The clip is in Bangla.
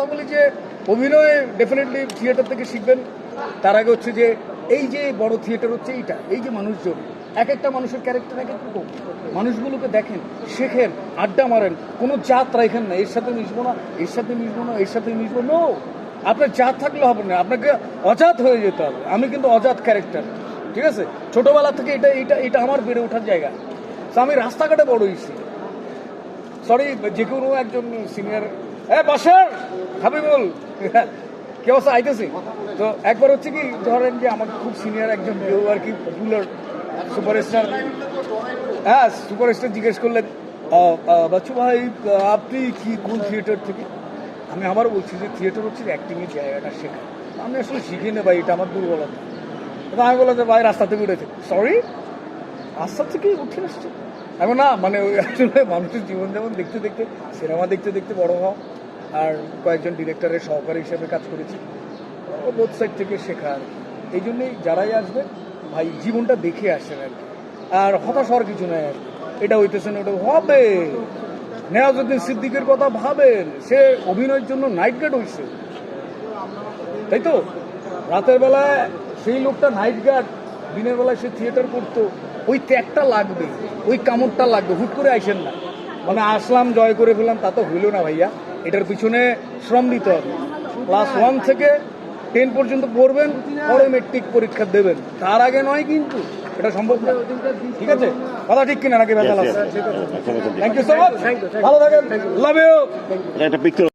কথা বলি যে অভিনয় ডেফিনেটলি থিয়েটার থেকে শিখবেন। তার আগে হচ্ছে যে এই যে বড় থিয়েটার হচ্ছে এইটা, এই যে মানুষজন, এক একটা মানুষের ক্যারেক্টার এক এক মানুষগুলোকে দেখেন, শেখেন, আড্ডা মারেন, কোনো জাত রাখেন না, এর সাথে মিশবো না, এর সাথে মিশবো না, এর সাথে মিশবো নো আপনার জাত থাকলে হবে না, আপনাকে অজাত হয়ে যেতে হবে। আমি কিন্তু অজাত ক্যারেক্টার ঠিক আছে? ছোটবেলা থেকে এটা এটা এটা আমার বেড়ে ওঠার জায়গা। তো আমি রাস্তাঘাটে বড় হয়েছি। সরি যে কোনো একজন সিনিয়র হ্যাঁ বাসার! হাবিবুল, কি অবস্থা? আইতেছি। তো একবার হচ্ছে কি, ধরেন যে আমার খুব সিনিয়র একজন কেউ আর কি পপুলার সুপারস্টার হ্যাঁ সুপারস্টার জিজ্ঞেস করলেন বাচ্চু ভাই আপনি কি কোন থিয়েটার থেকে? আমি আবারও বলছি যে থিয়েটার হচ্ছে অ্যাক্টিংয়ের জায়গাটা শেখা। আমি আসলে শিখি না ভাই, এটা আমার দুর্বলতা। তো আমি বললাম যে ভাই, রাস্তা থেকে উঠেছে। সরি রাস্তা থেকেই উঠে আসছে। এখন না মানে আসলে মানুষের জীবনযাপন দেখতে দেখতে, সিনেমা দেখতে দেখতে বড় হওয়া। আর কয়েকজন ডিরেক্টরের সহকারী হিসেবে কাজ করেছি। বোধ সাইড থেকে শেখা আর এই জন্যেই যারাই আসবে, ভাই জীবনটা দেখে আসেন আর কি। আর হতাশ হওয়ার কিছু নাই আর এটা হইতেছে না, ওটা হবে। নেওয়াজুদ্দিন সিদ্দিকের কথা ভাবেন, সে অভিনয়ের জন্য নাইট গার্ড হয়েছে তাই তো? রাতের বেলায় সেই লোকটা নাইট গার্ড দিনের বেলায় সে থিয়েটার করতো। ওই ত্যাগটা লাগবে, ওই কামড়টা লাগবে, হুট করে আইসেন না। মানে আসলাম, জয় করে ফেললাম, তা তো হইল না ভাইয়া। এটার পিছনে শ্রম দিতে হবে। ক্লাস ওয়ান থেকে টেন পর্যন্ত পড়বেন পরে মেট্রিক পরীক্ষা দেবেন। তার আগে নয় কিন্তু এটা সম্ভব না। ঠিক আছে? কথা ঠিক কিনা নাকি আছে থ্যাংক ইউ সো মাচ ভালো থাকেন। Love you